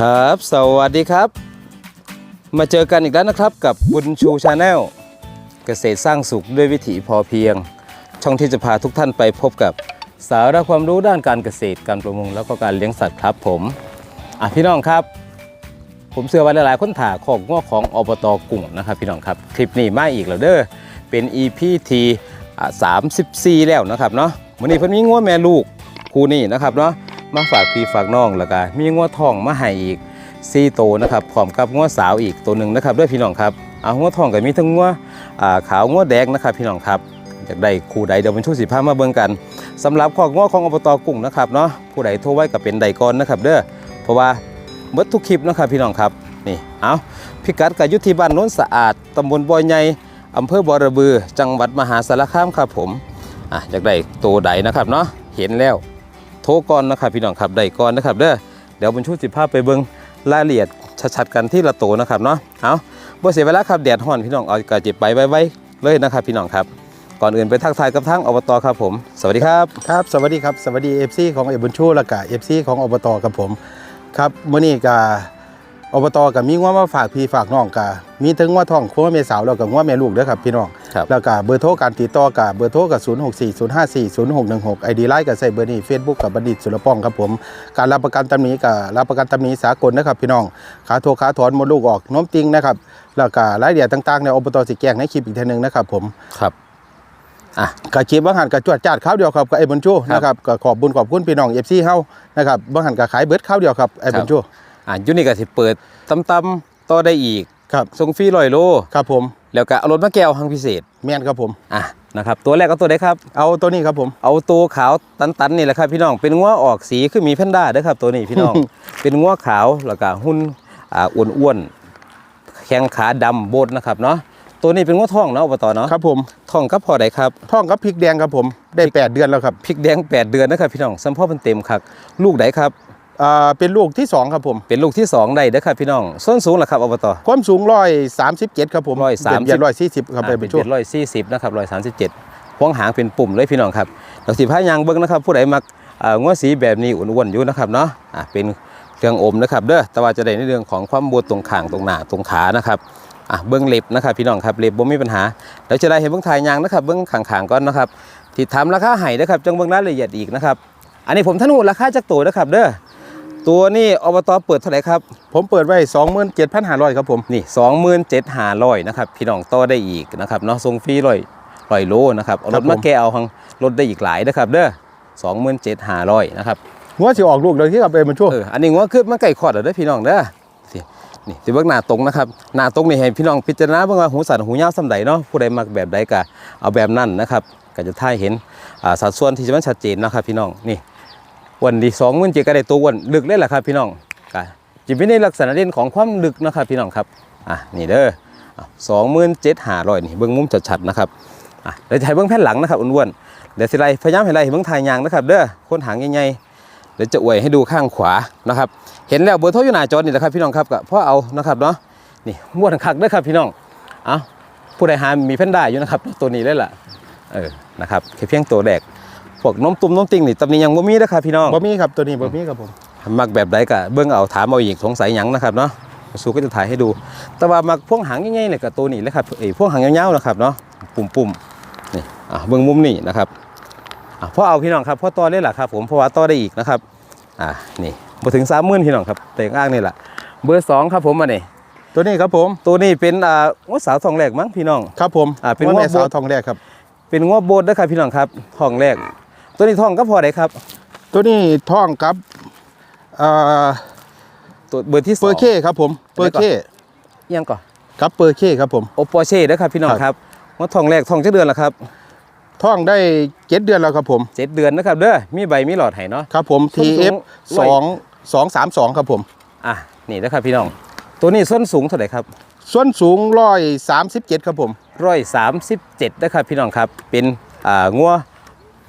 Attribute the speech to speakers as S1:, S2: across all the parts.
S1: ครับ สวัสดีครับ มาเจอกันอีกแล้วนะครับกับบุญชูชาแนลเกษตรสร้างสุขด้วยวิถีพอเพียง ช่องที่จะพาทุกท่านไปพบกับสาระความรู้ด้านการเกษตรการประมงแล้วก็การเลี้ยงสัตว์ครับผมอะพี่น้องครับ ผมเชื่อว่าหลายๆคนถ่าของง้อของอบตกุ้งนะครับ พี่น้องครับคลิปนี้มาอีกแล้วเด้อเป็น EP ที่อ่า34 แล้วนะครับเนาะวันนี้เพิ่นมีง้อแม่ลูกคู่นี้นะครับเนาะ มาฝากพี่ฝากน้องแล้วก็มีง้อทองมาให้อีกซีโตนะครับพร้อมกับง้อสาวอีกตัวหนึ่งนะครับด้วยพี่น้องครับเอาง้อทองก็มีทั้งง้ออ่าขาวง้อแดงนะครับ พี่น้องครับอยากได้คู่ใดเดี๋ยวมันช่วยสิพามาเบิ่งกันสำหรับข้อง้อของอบตกุ้งนะครับเนาะผู้ใดโทรไว้ก็เป็นใดก่อนนะครับ เด้อเพราะว่าเบิดทุกคลิปนะครับพี่น้องครับนี่เอาพิกัดกับยุทธิบ้านโน้นสะอาดตำบลบอใหญ่อำเภอบ่อระบือ จังหวัดมหาสารคามครับผมอะอยากได้ตัวใดนะครับเนาะเห็นแล้ว ทรก่อนนะครับพี่น้องครับได้ก่อนนะครับเด้อเดี๋ยวบรรชุดสิภาพไปเบิ้งรายละเอียดชัดๆกันที่ละโตนะครับเนาะเอาบ่เสียเวลาครับแดดห่อนพี่น้องเอากระจิบไปไว้เลยนะครับพี่น้องครับก่อนอื่นไปทักทายกับทั้งอบตครับผม สวัสดีครับ
S2: ครับ สวัสดีครับสวัสดีเอฟซีของเอบุญชูและกะเอฟซีของอบตกับผม ครับมื่อนี้กะ อบตกับมีง้วมาฝากพี่ฝากน้องกะมีถึงว่าท้องคัวแม่สาวแล้วก็ง้วแม่ลูกเด้อครับพี่น้อง
S1: ครับ
S2: แล้วก็เบอร์โทรการติดต่อกับเบอร์โทรกับ 0640540616 ID ไลน์ก็ใส่เบอร์นี้ Facebook กับบัณฑิตสุรป้องครับผม การรับประกันตำหนี้กับรับประกันตำหนี้สากลนะครับพี่น้อง ขาโทรขาถอนมดลูกออกโน้มติงนะครับ แล้วก็รายละเอียดต่างๆในยอบตสิแจ้งในคลิปอีกทีหนึงนะครับผม
S1: ครับอะ
S2: กะคลิปบางหันกะจวดจาดข้าวเดียวครับกับไอ้บุญชู
S1: ครับ
S2: นะครับก็ขอบบุญขอบคุณพี่น้องเอฟซีเฮานะครับบางหันกะขายเบิร์ดข้าวเดียวครับไอ้บุญชู
S1: อะอยุนี่ก็สิเปิดตำๆต่อได้อีก
S2: ครับ
S1: ส่งฟรีร้อยโล
S2: ครับผม
S1: แล้วก็เอารถมาแก้วทางพิเศษ
S2: แม่นครับผม
S1: อะนะครับตัวแรกก็ตัวใดครับ
S2: เอาตัวนี้ครับผม
S1: เอาตัวขาวตันๆนี่แหละครับพี่น้องเป็นง้วออกสีคือหมีแพนด้าเด้อครับตัวนี้พี่น้อง เป็นง้วขาวแล้วก็หุ่นอ่าอ้วนๆแข้งขาดำโบดนะครับเนาะตัวนี้เป็นง้วท้องเนาะอบตเนาะ
S2: ครับผม
S1: ท้องกับพอใดครับ
S2: ท่องกับพริกแดงครับผมได้ 8 เดือนแล้วครับ
S1: พริกแดง 8 เดือนนะครับพี่น้องสัมพ่อเป็นเต็มครับลูกใดครับ
S2: อ่าเป็นลูกที่สองครับผม
S1: เป็นลูกที่สองได้เด้อครับพี่น้องส้นสูงเหรอครับอบต
S2: ความสูงร้อยสามสิบเจ็ดครับผม
S1: ร้อยสามสิบ
S2: ร้อยสี่สิบครับไอ้บุ
S1: เป็
S2: ญ
S1: น
S2: ชู
S1: เจ็ดร้อยสี่สิบนะครับร้อยสามสิบเจ็ดพวงหางเป็นปุ่มเลยพี่น้องครับดอกสีผ้ายางเบิ้งนะครับ ผู้ใดมักเอ่อง้วสีแบบนี้อ้วนๆอยู่นะครับเนาะอะเป็นเครื่องอมนะครับเด้อแต่ว่าจะได้ในเรื่องของความบวมตรงข่างตรงหน้าตรงขานะครับอะเบิ้งเล็บนะครับพี่น้องครับเล็บบ่มีปัญหาเดี๋ยวจะได้เห็นเบิ้งทายยางนะครับเบิ้งข่างๆก่อนนะครับที่ทำราคาให้นะครับจังเบิ้งรายละเอียดอีกนะครับอันนี้ผมท่านหูราคาจากตัวนะครับเด้อ ตัวนี้อบตเปิดเท่าไหร่ครับ
S2: ผมเปิดไว้สองหมื่นเจ็ดพันห้าร้อยครับผม
S1: นี่สองหมื่นเจ็ดหาร้อยนะครับ พี่น้องต่อได้อีกนะครับเนาะส่งฟรีร้อยร้อยโลนะครับเอารถมาแก้เอาทางรถได้อีกหลายนะครับเด้อสองหมื่นเจ็ดหาร้อยนะครับ
S2: งัวสิออกลูกเลยที่ครับไอ้บุญชู
S1: เอออันนี้งัวคือมาไก่ขอดแล้วเด้อพี่น้องเด้อสินี่ที่เบิ่งหน้าตรงนะครับหน้าตรงนี่ให้พี่น้องพิจารณาเบิ่งว่าหูสันหูยาวส่ำใดเนาะผู้ใดมักแบบใดก็เอาแบบนั้นนะครับก็จะท่ายเห็นอ่าสัดส่วนที่มันชัดเจนนะครับพี่น้องนี่ วันที่สองหมื่นเจ็ดก็ได้ตัวอ้วนลึกเลยแหละครับพี่น้องก็จิเป็นในลักษณะเด่นของความลึกนะครับพี่น้องครับอะนี่เด้อสองหมื่นเจ็ดหาร้อยนี่เบิ้องมุมชัดๆนะครับอะเดี๋ยวจะให้เบิ้องแผ่นหลังนะครับอ้วนๆเดี๋ยวสิไลพยายามให้ไลให้เบิ้องทายยางนะครับเด้อโคนหางใหญ่ๆเดี๋ยวจะอวยให้ดูข้างขวานะครับเห็นแล้วเบอร์โทรอยู่หน้าจอนี่แหละครับพี่น้องครับก็พ่อเอานะครับเนาะนี่ม้วนคักเด้อครับพี่น้องเอาผู้ใดหามีแพนด้าอยู่นะครับตัวนี้เลยล่ะเออนะครับแค่เพียงตัวแรก พวกนมตุ่มนมติ่งนี่ตำนี้ยังบ่มีนะครับพี่น้อง
S2: บ่มีครับตัวนี้บ่มีครับผม
S1: มักแบบใดก็เบิ่งเอาถามเอาอีกสงสัยหยังนะครับเนาะสูก็จะถ่ายให้ดู แต่ว่ามักพวงหางง่ายๆเนี่ยกับตัวนี้เลยครับไอ้พวงหางยาวๆนะครับเนาะปุ่มๆนี่อะเบิ่งมุมนี่นะครับอะพอเอาพี่น้องครับพอต่อได้ล่ะครับผมเพราะว่าต่อได้อีกนะครับอะนี่มาถึงสามหมื่นพี่น้องครับแต่งอ้างนี่แหละเบอร์สองครับผมมาเนี่ย
S2: ตัวนี้ครับผม
S1: ตัวนี้เป็นอ่างัวสาวทองแรกมั้งพี่น้อง
S2: ครับผม
S1: อ่าเป็น
S2: งัวแม่
S1: งัวโบ
S2: สาวทองแรกครับ
S1: เป็นงัวโบดนะครับพี่น้องครับทองแรก ตัวนี้ทองก็พอได้ครับ
S2: ตัวนี้ท่องกับเอ่อ
S1: ตัวเบอร์ที่ส
S2: เป
S1: อ
S2: องร์เคครับผมเปอร์เค
S1: ยังก่อน
S2: ครับเปอร์เคครับผม
S1: โอปอเช่นะครับพี่น้องครับงัวทองแรกทองจะเดือนละครับ
S2: ท่องได้เจ็ดเดือนแล้วครับผม
S1: เจ็ดเดือนนะครับเด้อมีใบมีหลอดให้เนาะ
S2: ครับผม
S1: ส้นสู
S2: TF
S1: ง
S2: สองสองสามสองครับผม
S1: อะนี่นะครับพี่น้อง ตัวนี้ส้นสูงเท่าไหร่ครับ
S2: ส่วนสูงร้อยสามสิบเจ็ดครับผม
S1: ร้อยสามสิบเจ็ดนะครับพี่น้องครับ เป็นอ่างัว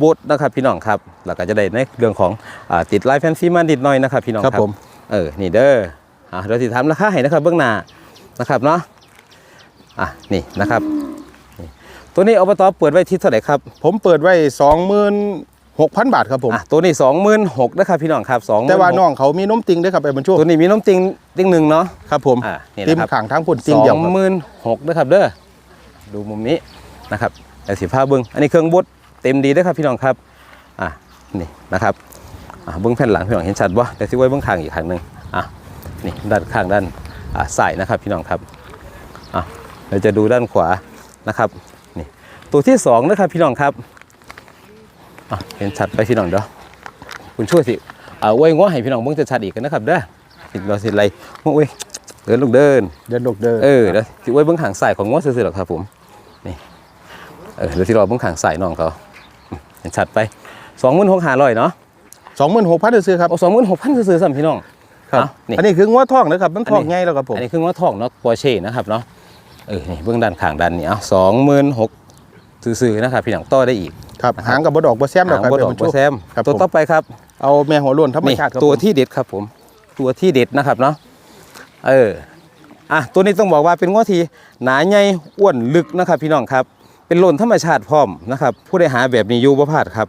S1: บดนะครับพี่น้องครับแล้วก็จะได้ในเรื่องของอ่าติดลายแฟนซีมานิดหน่อยนะครับพี่น้อง
S2: ค
S1: ค
S2: รั
S1: รั
S2: บบผม
S1: เออนี่เด้ออะเราติดทำราคาให้นะครับเบื้องหน้านะครับเนาะอะนี่นะครับนี่ตัวนี้อบตเปิดไว้ที่เท่าไหร่ครับ
S2: ผมเปิดไว้สองหมื่น6,000บาทครับผม
S1: อะตัวนี้สองหมื่นหกนะครับพี่น้องครับสอง
S2: แต่ว่าน้องเขามีนมติงด้วยครับไอ้บรรชุ
S1: ตัวนี้มีน้ำติงติงหนึ่งเนาะ
S2: ครับผม
S1: อ่านี่
S2: ติม
S1: นะครับ
S2: ขางทั้งพุ่นติ
S1: ส
S2: ง
S1: อ
S2: เดียว
S1: ง
S2: ครับ
S1: หมื่นหกนะครับเด้อดูมุมนี้นะครับแต่สีผ้าเบิ้งอันนี้เครื่องบด เต็มดีเด้อครับพี่น้องครับอะนี่นะครับอะเบิ้งแผ่นหลังพี่น้องเห็นชัดบ่แต่ที่ไว้เบิ้งข้างอีกข้างหนึ่งอะนี่ด้านข้างด้านอะซ้ายนะครับพี่น้องครับอะเราจะดูด้านขวานะครับนี่ตัวที่สองนะครับพี่น้องครับอะเห็นชัดไปพี่น้องเด้อคุณช่วยสิอ่าไว้ง้อให้พี่น้องเบิ้งจะชัดอีกกันนะครับเด้อสิเราสิไรโอ้ยเดินลูกเดิน
S2: เดินดกเดิน
S1: เออเดี๋ยวสิไว้เบื้องขางใส่ของง้อซื่อๆหรอกครับผมนี่เออเดี๋ยวที่รอเบื้องขางใส่น้องเขาอืม เห็นชัดไปสองหมื่นหกห้าร้อยเนาะ
S2: สองหมื่นหกพันซื้อครับ
S1: เอาสองหมื่นหกพันซื่อๆสัมพี่น้อง
S2: ครับ
S1: เอานี่
S2: อันนี้คืองัวทองนะครับมันทอง
S1: อันนี้
S2: ง่ายแล้วครับผม
S1: อันนี้คือง้อทองเนาะปอร์เช่นะครับเนาะเออนี่เบื้องด้านข้างด้านนี้เอาสองหมื่นหกซื่อๆนะครับพี่น้องต่อได้อีก
S2: ครับหางกับบดอกบดแซมดอก
S1: หาง
S2: ครับ
S1: บด
S2: ไอ้
S1: อก
S2: บรร
S1: บ
S2: ชุ
S1: แซม
S2: ครับ
S1: ตัว
S2: ผม
S1: ต่อไปครับ
S2: เอาแม่หัวโล้วนธรรม
S1: นี่
S2: ชาติครับ
S1: ตัว
S2: ผม
S1: ที่เด็ดครับผม ตัวที่เด็ดนะครับเนาะเอออะตัวนี้ต้องบอกว่าเป็นง้อที่หนาใหญ่อ้วนลึกนะครับพี่น้องครับ เป็นโลนธรรมชาติพร้อมนะครับผู้ใดหาแบบนี้อยู่บ่พลาดครับ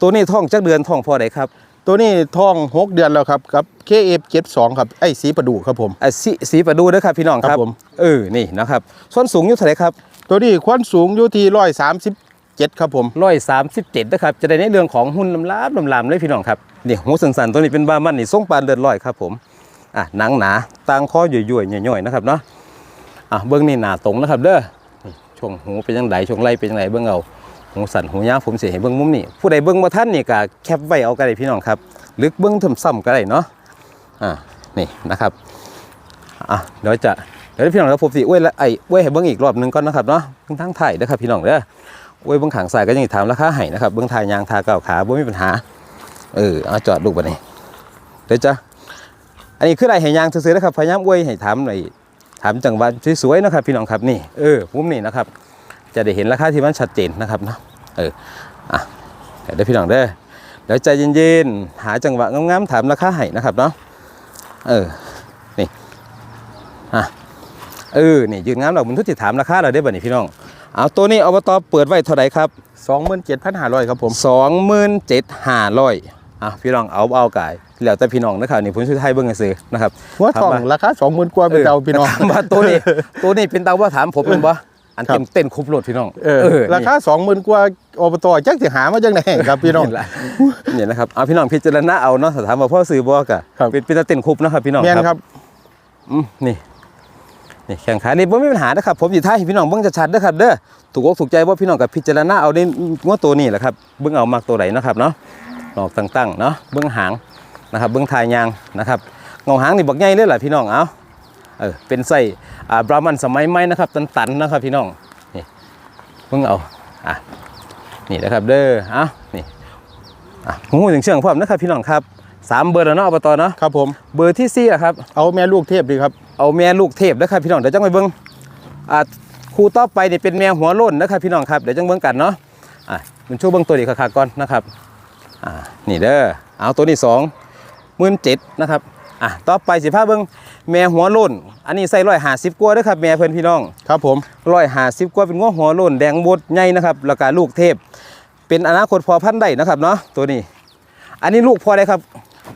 S1: ตัวนี้ท่องจักเดือนท่องพอใดครับ
S2: ตัวนี้ทองหกเดือนแล้วครับกับ KF72 ครับไอ้สีประดู่ครับผม
S1: อะสีสีประดูเด้อครับพี่น้องค
S2: ครั
S1: รับบ
S2: ผม
S1: เออนี่นะครับส่วนสูงอยู่เท่าไหร่ครับ
S2: ตัวนี้ความสูงอยู่ที่ร้อยสามสิบเจ็ดครับผม
S1: ร้อยสามสิบเจ็ดนะครับจะได้ในเรื่องของหุ่นลำลาบลำลามเลยพี่น้องครับนี่หูสันๆตัวนี้เป็นบามันนี่ทรงปานเลือดลอยครับผมอะหนังหนาตางคอยุ่ยๆย่อยๆนะครับเนาะอะเบื้องนี่หนาตรงนะครับเด้อนี่ ช่วงหูเป็นยังไงช่วงไล่เป็นยังไงเบื้องเอาหูสันหูยาวผมเสียให้เบื้องมุมนี่ผู้ใดเบื้องมาท่านนี่ก็แคปไว้เอาก็ได้พี่น้องครับหรือเบื้องทำซ้ำก็ได้เนาะอะนี่นะครับอะเดี๋ยวจะเดี๋ยวพี่น้องครับผมสิอ้วยละไอ้อ้วยให้เบื้องอีกรอบหนึงก่อนนะครับเนาะเบื้องทางไทยนะครับพี่น้องเด้อโอ้ยเบื้องขางสายก็ยังถามราคาให้นะครับเบื้องทายยางทาเก่าวขาบ่มีปัญหาเออเอาจอดลูกบัดนี้เดี๋ยวจะอันนี้คืออะไรให้ยางซื้อๆนะครับพยายามอวยให้ถามหน่อย ถามจังหวะสวยๆนะครับพี่น้องครับนี่เออมุมนี้นะครับ จะได้เห็นราคาที่มันชัดเจนนะครับเนาะเอออะเดี๋ยวพี่น้องเด้อเดี๋ยวใจเย็นๆหาจังหวะงามๆถามราคาให้นะครับเนาะเออนี่อะเออนี่ยืนงามเราบนทุกติถามราคาเราได้อบัดนี้พี่น้องเอาตัวนี้อบตเปิดไว้เท่าไหร่ครับ
S2: สองหมื่นเจ็ดพันห้าร้อยครับผม
S1: 27,500อะพี่น้องเอาเอากาย แล้วแต่พี่น้องนะครับนี่ผมช่วยให้เบิ่งซื้อนะครับ
S2: หัวทอง
S1: ถามว่า
S2: ราคาสองหมื่นกว่าเป็นเตาพี่น้อง
S1: ถามว่าตัวนี้ตัวนี้เป็นเตาว่าถามผมเป็นบ่อัน
S2: ครับ
S1: เต็มเต้นคุบโหลดพี่น้อง
S2: เออราคาสองหมื่นกว่าอบตจักสิหามาจังไหนครับพี่น้อง
S1: นี่แหละเนี่ยนะครับเอาพี่น้องพิจารณาเอาเนาะถ้าถามว่าพ่อซื้อบ่กะ
S2: ครับ
S1: เป็นเป็นตาเต้นคุบนะครับพี่น้อง
S2: แม่นครับ
S1: อืมนี่นี่แข่งขานี่บ่มีปัญหานะครับผมสิท้ายให้พี่น้องเบิ่งชัดๆเด้อครับเด้อถูกอกถูกใจบ่พี่น้องกับพิจารณาเอาในงวดตัวนี้แหละครับเบิ่งเอามักตัวไหนนะครับเนาะดอกตั้งๆเนาะเบื้องหาง นะครับเบื้องทายยางนะครับเงาหางนี่บักใหญ่เลยแหละพี่น้องเอาเออเป็นไส้อ่าบรามันสมัยใหม่นะครับ ตันๆนะครับพี่น้องนี่เบิ่งเอาอะนี่นะครับเด้อเอานี่อะหูถึงเชื่องพร้อมนะครับพี่น้องครับสามเบอร์แล้วเนาะอบตเนาะ
S2: ครับผม
S1: เบอร์ที่สี่อะครับ
S2: เอาแม่ลูกเทพดีครับ
S1: เอาแม่ลูกเทพนะครับพี่น้องเดี๋ยวจังไปเบิ่งอ่าครูต่อไปนี่เป็นแม่หัวโล้นนะครับพี่น้องครับเดี๋ยวจังเบิ่งกันเนาะอะมันช่วยเบิ่งตัวดีคักๆก่อนนะครับอ่านี่เด้อเอาตัวนี้สอง หมื่นเจ็ดนะครับอะต่อไปสิพาเบิ้งแม่หัวโล้นอันนี้ใส่ร้อยหาสิบกว่าเด้อครับแม่เพื่อนพี่น้อง
S2: ครับผม
S1: ร้อยหาสิบกว่าเป็นง้อหัวโล้นแดงบดใหญ่นะครับแล้วก็ลูกเทพ เป็นอนาคตพอพันธุ์ได้นะครับเนาะตัวนี้ อันนี้ลูกพอได้ครับ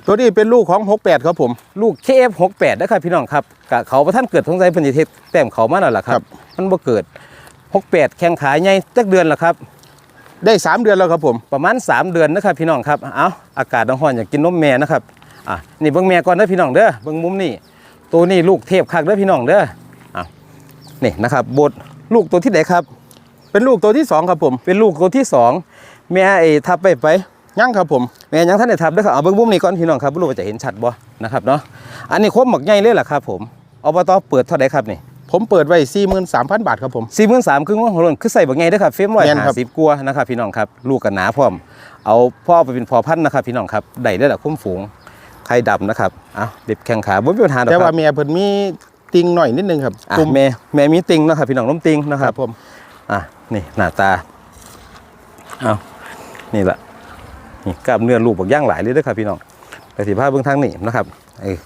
S2: ตัวนี้เป็นลูกของ 68 ครับผม
S1: ลูก KF68 นะครับพี่น้องครับกะเขาประท่านเกิดสงสัยเพิ่นสิเทศแต้มเขามาแล้วล่ะครั
S2: ครับบ
S1: มันบ่เกิด 68 แข้งขาใหญ่จักเดือนละครับ
S2: ได้สามเดือนแล้วครับผม
S1: ประมาณ 3 เดือนนะครับพี่น้องครับเอาอากาศร้อนอยากกินนมแม่นะครับ อะนี่เบิ้งแม่ก่อนเด้อพี่น้องเด้อเบิ้งมุมนี่ตัวนี้ลูกเทพคักเด้อพี่น้องเด้ออะนี่นะครับบทลูกตัวที่ไหนครับ
S2: เป็นลูกตัวที่สองครับผม
S1: เป็นลูกตัวที่สองแม่ไอ้ทับไปไป
S2: ยั่งครับผม
S1: แม่ยังท่านได้ทับเด้อครับเอาเบิ้งมุมนี่ก่อนพี่น้องครับบ่รู้ว่าจะเห็นชัดบ่นะครับเนาะอันนี้คมหมักใหญ่เลยล่ะครับผมอบตเปิดเท่าไหร่ครับนี่
S2: ผมเปิดไว้ 43,000 บาทครับผม
S1: สี่หมื่นสามครึ่งว่าหัวโลนคือใส่บักใหญ่เด้อครับเฟรมร้อย
S2: แม่นครั
S1: ห้า
S2: บ
S1: สิบกว่านะครับพี่น้องครับ ลูกกันหนาพร้อม เอาพ่อไปเป็นพอพันธุ์นะครับพี่น้องครับได้ได้ละคุ้มฝูง ไข่ดำนะครับเอาเด็บแข้งขาบ่มีปัญหาดอก
S2: แต่
S1: ค
S2: ว่า
S1: รับ
S2: แม่เพิ่นมีติงหน่อยนิดนึงครับ
S1: อะ
S2: ตุ่ม
S1: แม่แม่มีติงนะครับพี่น้องน้มติงนะค
S2: ค
S1: รั
S2: รั
S1: บบ
S2: ผม
S1: อะนี่หน้าตาเอานี่แหละนี่กล้ามเนื้อลูกบักย่างหลายเลยเด้อครับพี่น้องแต่สิพาเบื้องทางนี่นะครับเออ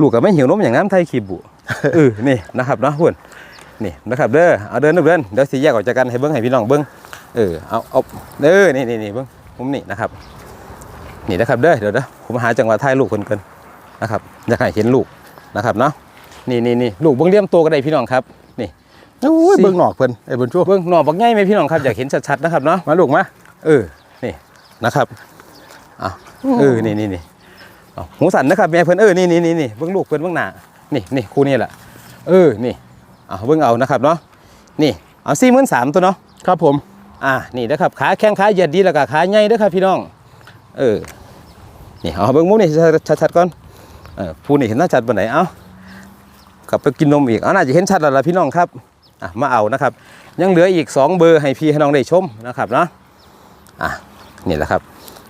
S1: ลูกกับไม่หิวนมอย่างน้ำไทยขีบุเออนี่นะครับเนาะหุ่นนี่นะครับเด้อเอาเดินเด้อเดินเดี๋ยวสิแยกออกจากกันให้เบิ้งให้พี่น้องเบิ้งเออเอาเอาเด้อนี่นี่นี่เบิ้งมุมนี่นะครับ นี่นะครับเด้อเดี๋ยวนะผมหาจังหวะถ่ายลูกคนกันนะครับอยากให้เห็นลูกนะครับเนาะนี่นี่นี่ลูกเบิ้งเลี้ยมโตก็ได้พี่น้องครับ นี่
S2: โอ้ย
S1: สิ
S2: เบิ่งหนอกเพิ่นไอ้บุญชู
S1: เบิ้งหน่อบักใหญ่ไหมพี่น้องครับอยากเห็นชัดๆนะครับเนาะ
S2: มาลูกมา
S1: เออนี่นะครับอะเออนี่นี่นี่เอาหูสันนะครับแม่เพิ่นเออนี่นี่นี่นี่เบิ้งลูกเพิ่นเบิ้งหน้านี่นี่คู่นี้แหละเออนี่เอาเบิ้งเอานะครับเนาะนี่เอาสี่หมื่นสามตัวเนาะ
S2: ครับผม
S1: อ่านี่นะครับขาแข้งขาเหยียดดีแล้วก็ขาใหญ่เด้อครับพี่น้อง เออ นี่เอาเบิ่งมุมนี่ชัดๆก่อนเออผู้นี่เห็นหน้าชัดปานไหนเอ้ากลับไปกินนมอีกเอาน่าจะเห็นชัดแล้วล่ะพี่น้องครับอะมาเอานะครับ ยังเหลืออีก 2 เบอร์ให้พี่ให้น้องได้ชมนะครับเนาะอะนี่แหละครับ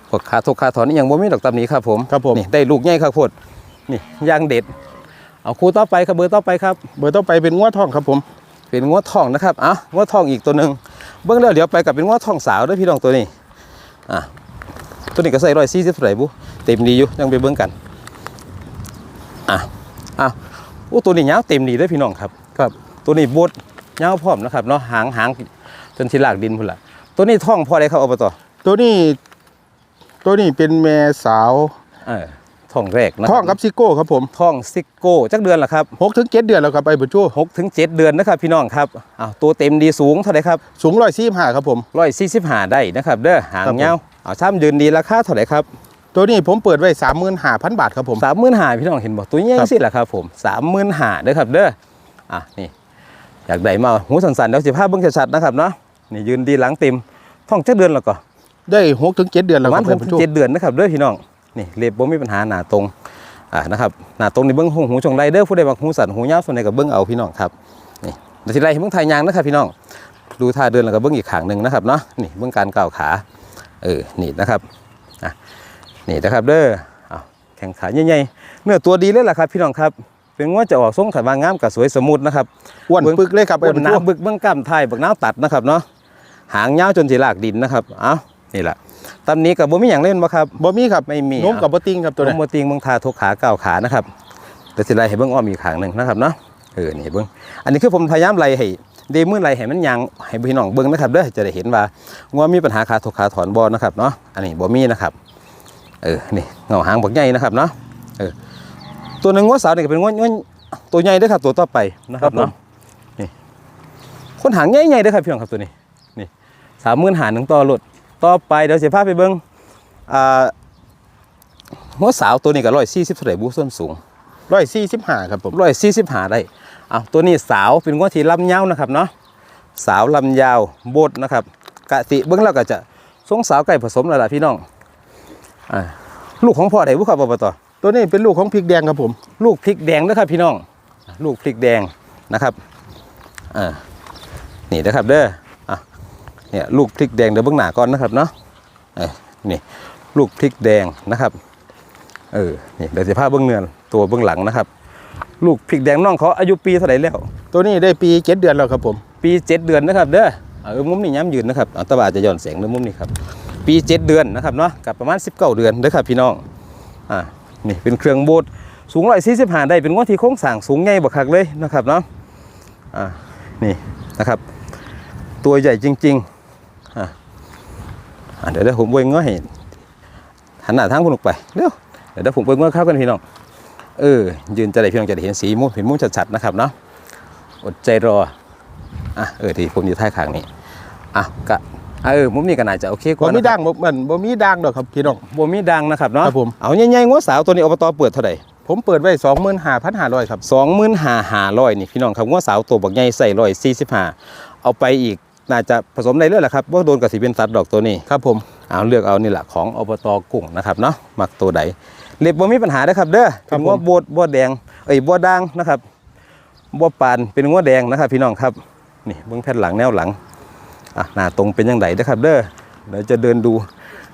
S1: พวกขาทุกขาถอนนี่ยังบ่มีดอกตำหนี้ครับผม
S2: ครับผม
S1: นี่ได้ลูกใหญ่ครับโพดนี่ย่างเด็ด เอาคู่ต่อไปครับเบอร์ต่อไปครับ
S2: เบอร์ต้องไปเป็นงวดทองครับผม
S1: เป็นงวดทองนะครับอะงวดทองอีกตัวหนึ่งเบื้องแล้วเดี๋ยวไปกับเป็นงวดทองสาวด้วยพี่น้องตัวนี้อะ ตัวนี้ก็ใส่ร้อยสี่สิบเท่าไหร่บุเต็มดีอยู่ยังไปเบื้องกันอะอะโอ้ตัวนี้ยาวเต็มดีด้วยพี่น้องครับ
S2: ครับ
S1: ตัวนี้บดยาวพร้อมนะครับเนาะหางหางจนที่ลากดินพุ่นละตัวนี้ท่องพอได้ครับอบต
S2: ตัวนี้ ตัวนี้เป็นแม่สาว
S1: เออท่องแรกนะ
S2: ท้องกับซิโก้ครับผม
S1: ท่องซิกโก้จักเดือนละครับ
S2: หกถึงเจ็ดเดือนแล้วครับไอ้บุญชู
S1: หกถึงเจ็ดเดือนนะครับพี่น้องครับอ้าวตัวเต็มดีสูงเท่าไหร่ครับ
S2: สูงร้อยสี่ห้าครับผม
S1: ร้อยสี่สิบห้าได้นะครับ เด้อหาง
S2: ครับผม
S1: เงาว เอาซ้ำยืนดีราคาเท่าไหร่ครับ
S2: ตัวนี้ผมเปิดไว้สามหมื่นห้าพันบาทครับผม
S1: สามหมื่นหาพี่น้องเห็นบอกตัวนี้
S2: ครั
S1: ยัง
S2: บ
S1: สิล่ะครับผมสามหมื่นหาเด้อครับเด้ออะนี่อยากได้มาหูสันๆเดี๋ยวสิภาพเบิ้งชัดๆนะครับเนาะนี่ยืนดีหลังเต็มท้องเจ็ดเดือนแล้วก็
S2: ได้หกถึงเจ็ดเดือน
S1: ป
S2: แล้ว
S1: ระ
S2: ค
S1: มา
S2: รั
S1: ณ
S2: บ
S1: ห
S2: ไอ้
S1: ก
S2: บุญ
S1: ถึง
S2: ชู
S1: เจ็ดเดือนนะครับเด้อพี่น้องนี่เล็บบ่มีปัญหาหนาตรงอะนะครับหนาตรงนี่เบิ้งหูหูชงไรเด้อผู้ใดบักหูสันหูยาวส่วนใดก็เบิ้งเอาพี่น้องครับนี่เดี๋ยวทีไรให้เบิ้งไทยยางนะครับพี่น้องดูท่าเดินแล้วก็เบิ้งอีกขางหนึ่งนะครับเนาะนี่เบิ้งการก้าวขา เออนี่นะครับอะนี่นะครับเด้อเอาแข้งขาใหญ่ๆเนื้อตัวดีเลยล่ะครับพี่น้องครับเป็นว่าจะออกทรงขันวางงามกับสวยสมูทนะครับ
S2: อ้วนปึกเลยครับ
S1: อ้
S2: ไอ้
S1: วน
S2: บุญ
S1: หน้า
S2: ชู
S1: บึกเบื้องกล้ามไทยบักน้าวตัดนะครับเนาะหางยาวจนสิลากดินนะครับเอ้านี่แหละตำนี้กับบ่มีอย่างเล่นบ่ครับ
S2: บ่มีครับ
S1: ไม่มี
S2: นมกับบ่ติงครับตัว
S1: ตัว
S2: นี้
S1: โมติงเบื้องทาทุกขาก้าวขานะครับเดี๋ยวสิไล่ให้เบื้องอ้อมอีกขางหนึ่งนะครับเนาะเออนี่เบื้องอันนี้คือผมพยายามไล่ให้ เดมือไล่ให้มันยางให้พี่น้องเบื้องนะครับเด้อจะได้เห็นว่างัวมีปัญหาขาทุกขาถอนบ่นะครับเนาะอันนี้บ่มีนะครับเออนี่เงาหางบักใหญ่นะครับเนาะเออตัวหนึงงัวสาวนี่ก็เป็นงัวงัวตัวใหญ่เด้อครับตัวต่อไปนะครับเนาะนี่คนหางใหญ่ๆเด้อครับพี่น้องครับตัวนี้นี่สามหมื่นหาหนึ่งต่อรถต่อไปเดี๋ยวเสียภาพไปเบิ้งอ่าหัวสาวตัวนี้ก็ร้อยสี่สิบเท่าไหร่บูส้นสูง
S2: ร้อยสี่สิบห้าครับผม
S1: ร้อยสี่สิบหาได้ เอาตัวนี้สาวเป็นหัวที่ลำยาวนะครับเนาะสาวลำยาวโบดนะครับกะติเบิ้องแล้วก็จะทรงสาวไก่ผสมแล้วล่ะพี่น้องอ่าลูกของพ่อไหนบุครับอบต
S2: ตัวนี้เป็นลูกของพริกแดงครับผม
S1: ลูกพริกแดงนะครับพี่น้อง ลูกพริกแดงนะครับอ่านี่นะครับเด้ออะเนี่ยลูกพริกแดงเดี๋ยวเบื้องหน้าก่อนนะครับเนาะเอ้นี่ลูกพริกแดงนะครับเออนี่เดี๋ยวจะพาเบื้องเนือนตัวเบื้องหลังนะครับ ลูกพริกแดงน้องเขาอายุปีเท่าไหร่แล้ว
S2: ตัวนี้ได้ปีเจ็ดเดือนแล้วครับผม
S1: ปีเจ็ดเดือนนะครับเด้อเออมุมนี้ย้ำยืนนะครับเอาตะบาจะย้อนแสงในมุมนี้ครับ ปีเจ็ดเดือนนะครับเนาะกับประมาณ19เดือนเด้อครับพี่น้องอ่านี่เป็นเครื่องโบดสูงร้อยสี่สิบห้าได้เป็นงวที่โค้งสั่งสูงใหญ่บักคักเลยนะครับเนาะอ่านี่นะครับตัวใหญ่จริงๆอ่าอ่าเดี๋ยวเดี๋ยวผมเวงเงาให้หันหน้าทางคุณออกไปเร็วเดี๋ยวเดี๋ยวผมเวงเงาเข้ากันพี่น้อง เออ ยืนจะได้พี่น้องจะได้เห็นสีมุมเห็นมุมชัดๆนะครับเนาะอดใจรออะเออที่ผมอยู่ท้ายขางนี้อะกะอะเออมุมนี้ก็น่าจะโอเคก
S2: บ่
S1: ว่า
S2: มี
S1: นะค
S2: ด่า
S1: รับ
S2: งบ่มันบ่มีด่างดอกครับพี่น้อง
S1: บ่มีดังนะครับเนาะ
S2: ครับผม
S1: เอาใหญ่ๆงัวสาวตัวนี้อบตเปิดเท่าไหร่
S2: ผมเปิดไว้สองหมื่นห้าพันห้าร้อยครับ
S1: สองหมื่นห้าห้าร้อยนี่พี่น้องครับงัวสาวตัวบักใหญ่ใส่ร้อยสี่สิบห้าเอาไปอีกน่าจะผสมได้เลยแหละครับว่าโดนกับสีเป็นสัตว์ดอกตัวนี้
S2: ครับผม
S1: เอาเลือกเอานี่แหละของอบตกุ้งนะครับเนาะมักตัวใด เล็บบ่มีปัญหานะครับเด้อเป็นงัวโบดบัวแดงเอ้ยบัวด่างนะครับบัวปานเป็นงัวแดงนะครับ พี่น้องครับนี่เบื้องแผ่นหลังแนวหลังอะหน้าตรงเป็นยังไงนะครับ เด้อเดี๋ยวจะเดินดู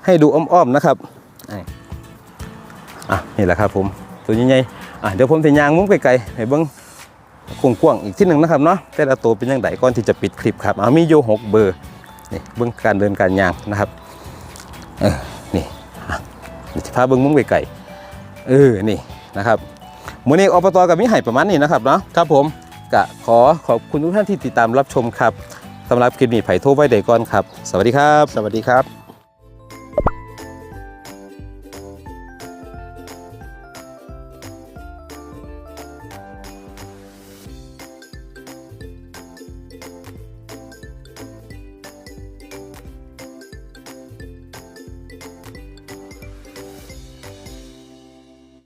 S1: ให้ดูอ้อมๆนะครับอะอะนี่แหละครับผมตัวใหญ่ๆอะเดี๋ยวผมจะยางมุ้งไกลๆให้เบิ้งกว้างๆอีกที่หนึ่งนะครับเนาะแต่ละตัวเป็นยังไงก่อนที่จะปิดคลิปครับเอามีโยหกเบอร์นี่เบิ้งการเดินการยางนะครับเออนี่อะนี่สิพาเบิ้งมุ้งไก่ เออนี่นะครับมื้อนี้อบตกับมิไห่ประมาณนี้นะครับเนาะ
S2: ครับผม
S1: กะขอขอบคุณทุกท่านที่ติดตามรับชมครับสำหรับคลิปนี้ไผ่โทรไว้เดก่อนครับ สวัสดีครับ
S2: สวัสดีครับ